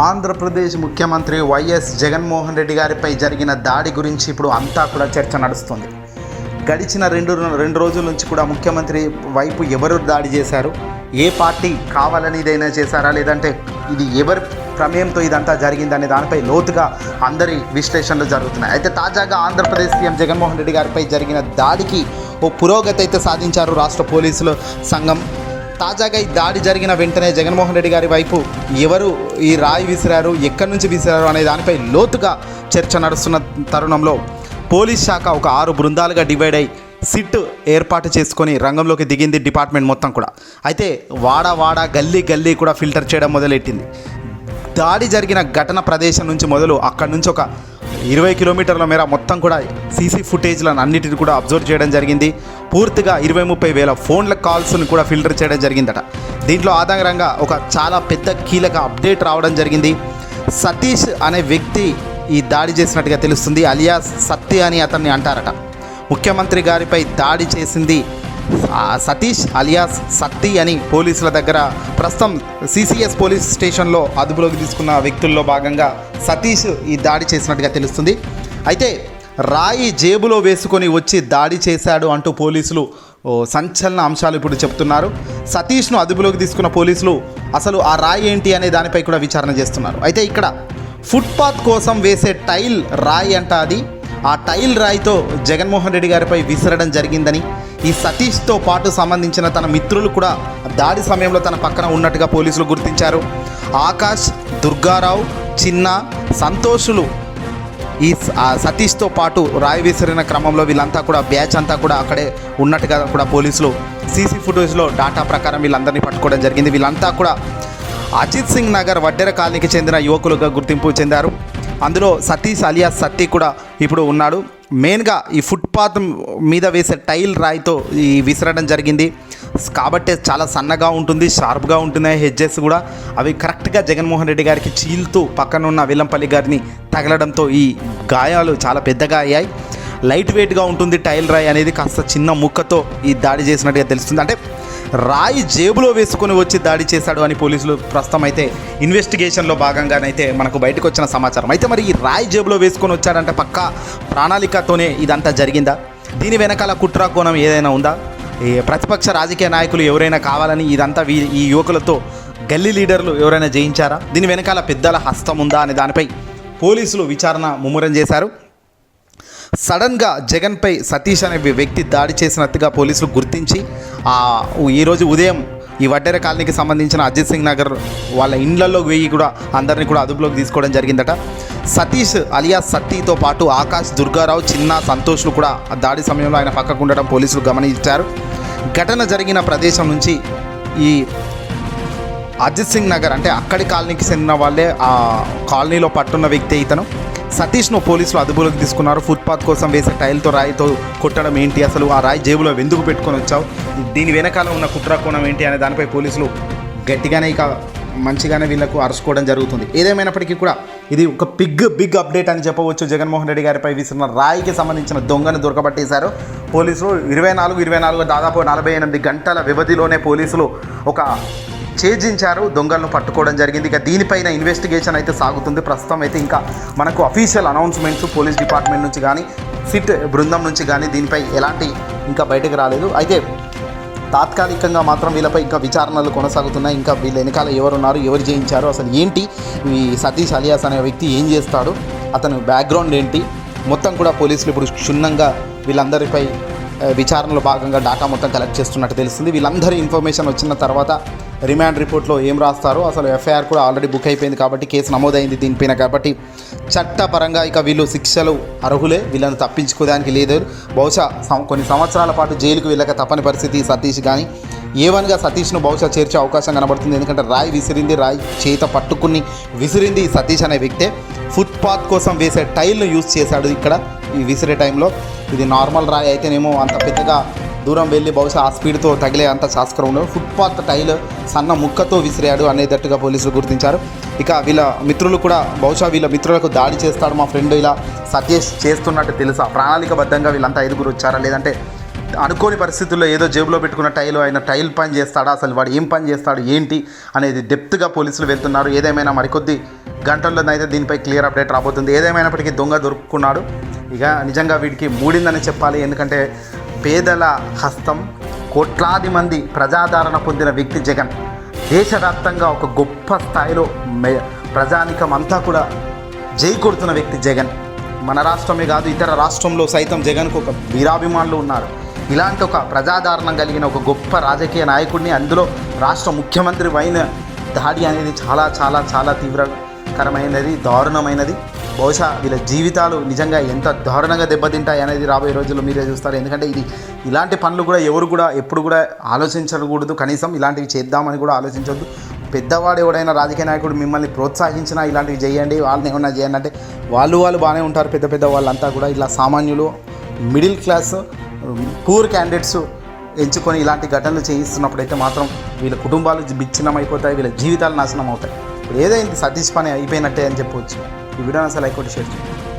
ఆంధ్రప్రదేశ్ ముఖ్యమంత్రి వైఎస్ జగన్మోహన్ రెడ్డి గారిపై జరిగిన దాడి గురించి ఇప్పుడు అంతా కూడా చర్చ నడుస్తుంది. గడిచిన రెండు రెండు రోజుల నుంచి కూడా ముఖ్యమంత్రి వైపు ఎవరు దాడి చేశారు? ఏ పార్టీ కావాలని ఇదైనా చేశారా? లేదంటే ఇది ఎవరి ప్రమేయంతో ఇదంతా జరిగిందనే దానిపై లోతుగా అందరి విశ్లేషణలు జరుగుతున్నాయి. అయితే తాజాగా ఆంధ్రప్రదేశ్ సీఎం జగన్మోహన్ రెడ్డి గారిపై జరిగిన దాడికి ఓ పురోగతి అయితే సాధించారు రాష్ట్ర పోలీసుల సంఘం. తాజాగా ఈ దాడి జరిగిన వెంటనే జగన్మోహన్ రెడ్డి గారి వైపు ఎవరు ఈ రాయి విసిరారు ఎక్కడి నుంచి విసిరారు అనే దానిపై లోతుగా చర్చ నడుస్తున్న తరుణంలో పోలీస్ శాఖ ఒక ఆరు బృందాలుగా డివైడ్ అయి సిట్ ఏర్పాటు చేసుకొని రంగంలోకి దిగింది డిపార్ట్మెంట్ మొత్తం కూడా. అయితే వాడ వాడ గల్లీ గల్లీ కూడా ఫిల్టర్ చేయడం మొదలెట్టింది. దాడి జరిగిన ఘటన ప్రదేశం నుంచి మొదలు అక్కడి నుంచి ఒక ఇరవై కిలోమీటర్ల మేర మొత్తం కూడా సీసీ ఫుటేజ్లను అన్నిటిని కూడా అబ్జర్వ్ చేయడం జరిగింది. పూర్తిగా ఇరవై ముప్పై వేల ఫోన్ల కాల్స్ని కూడా ఫిల్టర్ చేయడం జరిగిందట. దీంట్లో ఆధారంగా ఒక చాలా పెద్ద కీలక అప్డేట్ రావడం జరిగింది. సతీష్ అనే వ్యక్తి ఈ దాడి చేసినట్టుగా తెలుస్తుంది. అలియాస్ సత్య అని అతన్ని అంటారట. ముఖ్యమంత్రి గారిపై దాడి చేసింది సతీష్ అలియాస్ సత్తి అని పోలీసుల దగ్గర ప్రస్తుతం సిసిఎస్ పోలీస్ స్టేషన్లో అదుపులోకి తీసుకున్న వ్యక్తుల్లో భాగంగా సతీష్ ఈ దాడి చేసినట్టుగా తెలుస్తుంది. అయితే రాయి జేబులో వేసుకొని వచ్చి దాడి చేశాడు అంటూ పోలీసులు సంచలన అంశాలు ఇప్పుడు చెప్తున్నారు. సతీష్ను అదుపులోకి తీసుకున్న పోలీసులు అసలు ఆ రాయి ఏంటి అనే దానిపై కూడా విచారణ చేస్తున్నారు. అయితే ఇక్కడ ఫుట్పాత్ కోసం వేసే టైల్ రాయి అంట అది. ఆ టైల్ రాయితో జగన్మోహన్ రెడ్డి గారిపై విసరడం జరిగిందని ఈ సతీష్తో పాటు సంబంధించిన తన మిత్రులు కూడా దాడి సమయంలో తన పక్కన ఉన్నట్టుగా పోలీసులు గుర్తించారు. ఆకాష్ దుర్గారావు చిన్న సంతోషులు ఈ సతీష్తో పాటు రాయి విసిరిన క్రమంలో వీళ్ళంతా కూడా బ్యాచ్ అంతా కూడా అక్కడే ఉన్నట్టుగా కూడా పోలీసులు సీసీ ఫుటేజ్లో డాటా ప్రకారం వీళ్ళందరినీ పట్టుకోవడం జరిగింది. వీళ్ళంతా కూడా అజిత్ సింగ్ నగర్ వడ్డెర కాలనీకి చెందిన యువకులుగా గుర్తింపు చెందారు. అందులో సతీష్ అలియాస్ సత్తి కూడా ఇప్పుడు ఉన్నాడు. మెయిన్గా ఈ ఫుట్పాత్ మీద వేసే టైల్ రాయితో ఈ విసరడం జరిగింది. కాబట్టి చాలా సన్నగా ఉంటుంది షార్ప్గా ఉంటున్నాయి హెడ్జెస్ కూడా. అవి కరెక్ట్గా జగన్మోహన్ రెడ్డి గారికి చీల్తూ పక్కన ఉన్న వెల్లంపల్లి గారిని తగలడంతో ఈ గాయాలు చాలా పెద్దగా అయ్యాయి. లైట్ వెయిట్గా ఉంటుంది టైల్ రాయి అనేది కాస్త చిన్న ముక్కతో ఈ దాడి చేసినట్టుగా తెలుస్తుంది. అంటే రాయి జేబులో వేసుకొని వచ్చి దాడి చేశాడు అని పోలీసులు ప్రస్తుతం అయితే ఇన్వెస్టిగేషన్లో భాగంగానైతే మనకు బయటకు వచ్చిన సమాచారం. అయితే మరి ఈ రాయి జేబులో వేసుకొని వచ్చాడంటే పక్కా ప్రణాళికతోనే ఇదంతా జరిగిందా? దీని వెనకాల కుట్ర కోణం ఏదైనా ఉందా? ఈ ప్రతిపక్ష రాజకీయ నాయకులు ఎవరైనా కావాలని ఇదంతా వీ ఈ యువకులతో గల్లీ లీడర్లు ఎవరైనా జయించారా? దీని వెనకాల పెద్దల హస్తం ఉందా అనే దానిపై పోలీసులు విచారణ ముమ్మరం చేశారు. సడన్గా జగన్పై సతీష్ అనే వ్యక్తి దాడి చేసినట్టుగా పోలీసులు గుర్తించి ఆ ఈరోజు ఉదయం ఈ వడ్డెర కాలనీకి సంబంధించిన అజిత్ సింగ్ నగర్ వాళ్ళ ఇండ్లలో వెయ్యి కూడా అందరినీ కూడా అదుపులోకి తీసుకోవడం జరిగిందట. సతీష్ అలియాస్ సత్తితో పాటు ఆకాష్ దుర్గారావు చిన్న సంతోష్లు కూడా ఆ దాడి సమయంలో ఆయన పక్కకు ఉండడం పోలీసులు గమనించారు. ఘటన జరిగిన ప్రదేశం నుంచి ఈ అజిత్ సింగ్ నగర్ అంటే అక్కడి కాలనీకి చెందిన వాళ్ళే ఆ కాలనీలో పట్టున్న వ్యక్తి ఇతను. సతీష్ను పోలీసులు అదుపులోకి తీసుకున్నారు. ఫుట్పాత్ కోసం వేసే టైల్తో రాయితో కొట్టడం ఏంటి? అసలు ఆ రాయి జేబులో ఎందుకు పెట్టుకొని వచ్చావు? దీని వెనకాల ఉన్న కుట్ర కోణం ఏంటి? అనే దానిపై పోలీసులు గట్టిగానే ఇక మంచిగానే వీళ్ళకు అరుచుకోవడం జరుగుతుంది. ఏదేమైనప్పటికీ కూడా ఇది ఒక బిగ్ బిగ్ అప్డేట్ అని చెప్పవచ్చు. జగన్మోహన్ రెడ్డి గారిపై విసిరిన రాయికి సంబంధించిన దొంగను దొరకబట్టేశారు. పోలీసులు ఇరవై నాలుగు ఇరవై నాలుగు దాదాపు నలభై ఎనిమిది గంటల వ్యవధిలోనే పోలీసులు ఒక ఛేదించారు. దొంగలను పట్టుకోవడం జరిగింది. ఇక దీనిపైన ఇన్వెస్టిగేషన్ అయితే సాగుతుంది. ప్రస్తుతం అయితే ఇంకా మనకు అఫీషియల్ అనౌన్స్మెంట్స్ పోలీస్ డిపార్ట్మెంట్ నుంచి కానీ సిట్ బృందం నుంచి కానీ దీనిపై ఎలాంటి ఇంకా బయటకు రాలేదు. అయితే తాత్కాలికంగా మాత్రం వీళ్ళపై ఇంకా విచారణలు కొనసాగుతున్నాయి. ఇంకా వీళ్ళ వెనకాల ఎవరున్నారు ఎవరు చేయించారు అసలు ఏంటి? ఈ సతీష్ అలియాస్ అనే వ్యక్తి ఏం చేస్తాడు? అతను బ్యాక్గ్రౌండ్ ఏంటి? మొత్తం కూడా పోలీసులు ఇప్పుడు క్షుణ్ణంగా వీళ్ళందరిపై విచారణలో భాగంగా డాటా మొత్తం కలెక్ట్ చేస్తున్నట్టు తెలుస్తుంది. వీళ్ళందరి ఇన్ఫర్మేషన్ వచ్చిన తర్వాత రిమాండ్ రిపోర్ట్లో ఏం రాస్తారో అసలు ఎఫ్ఐఆర్ కూడా ఆల్రెడీ బుక్ అయిపోయింది కాబట్టి కేసు నమోదైంది దీనిపైన కాబట్టి చట్టపరంగా ఇక వీళ్ళు శిక్షలు అర్హులే వీళ్ళని తప్పించుకోవడానికి లేదు. బహుశా కొన్ని సంవత్సరాల పాటు జైలుకు వెళ్ళక తప్పని పరిస్థితి సతీష్ కానీ ఏవన్గా సతీష్ను బహుశా చేర్చే అవకాశం కనబడుతుంది. ఎందుకంటే రాయి విసిరింది రాయి చేత పట్టుకుని విసిరింది సతీష్ అనే వ్యక్తే. ఫుట్పాత్ కోసం వేసే టైల్ను యూజ్ చేశాడు ఇక్కడ ఈ విసిరే టైంలో. ఇది నార్మల్ రాయి అయితేనేమో అంత పెద్దగా దూరం వెళ్ళి బహుశా ఆ స్పీడ్తో తగిలే అంత శాస్త్రం ఉండదు. ఫుట్పాత్ టైల్ సన్న ముక్కతో విసిరాడు అనేటట్టుగా పోలీసులు గుర్తించారు. ఇక వీళ్ళ మిత్రులు కూడా బహుశా వీళ్ళ మిత్రులకు దాడి చేస్తాడు మా ఫ్రెండ్ ఇలా సతీష్ చేస్తున్నట్టు తెలుసా? ప్రణాళికబద్ధంగా వీళ్ళంతా ఐదుగురు వచ్చారా? లేదంటే అనుకోని పరిస్థితుల్లో ఏదో జేబులో పెట్టుకున్న టైల్ ఆయన టైల్ పని చేస్తాడా? అసలు వాడు ఏం పని చేస్తాడు? ఏంటి? అనేది డెప్త్గా పోలీసులు వెళ్తున్నారు. ఏదేమైనా మరికొద్ది గంటల్లోనైతే దీనిపై క్లియర్ అప్డేట్ రాబోతుంది. ఏదేమైనప్పటికీ దొంగ దొరుకున్నాడు. ఇక నిజంగా వీడికి మూడిందని చెప్పాలి. ఎందుకంటే పేదల హస్తం కోట్లాది మంది ప్రజాదరణ పొందిన వ్యక్తి జగన్. దేశవ్యాప్తంగా ఒక గొప్ప స్థాయిలో ప్రజానికం అంతా కూడా జై కొడుతున్న వ్యక్తి జగన్. మన రాష్ట్రమే కాదు ఇతర రాష్ట్రంలో సైతం జగన్కు ఒక వీరాభిమానులు ఉన్నారు. ఇలాంటి ఒక ప్రజాదరణం కలిగిన ఒక గొప్ప రాజకీయ నాయకుడిని అందులో రాష్ట్ర ముఖ్యమంత్రి అయిన దాడి అనేది చాలా చాలా చాలా తీవ్రకరమైనది దారుణమైనది. బహుశా వీళ్ళ జీవితాలు నిజంగా ఎంత దారుణంగా దెబ్బతింటాయి అనేది రాబోయే రోజుల్లో మీరే చూస్తారు. ఎందుకంటే ఇది ఇలాంటి పనులు కూడా ఎవరు కూడా ఎప్పుడు కూడా ఆలోచించకూడదు. కనీసం ఇలాంటివి చేద్దామని కూడా ఆలోచించవద్దు పెద్దవాడు ఎవడైనా రాజకీయ నాయకుడు మిమ్మల్ని ప్రోత్సహించినా ఇలాంటివి చేయండి వాళ్ళని ఏమన్నా చేయండి అంటే వాళ్ళు వాళ్ళు బాగానే ఉంటారు. పెద్ద పెద్ద వాళ్ళంతా కూడా ఇలా సామాన్యులు మిడిల్ క్లాస్ పూర్ క్యాండిడేట్స్ ఎంచుకొని ఇలాంటి ఘటనలు చేయిస్తున్నప్పుడైతే మాత్రం వీళ్ళ కుటుంబాలు విచ్ఛిన్నం అయిపోతాయి వీళ్ళ జీవితాలు నాశనం అవుతాయి ఇప్పుడు ఏదైంది సతీష్ పని అయిపోయినట్టే అని చెప్పవచ్చు ఈ వీడియోని అసలు లైక్ కొట్టి షేర్ చేయండి.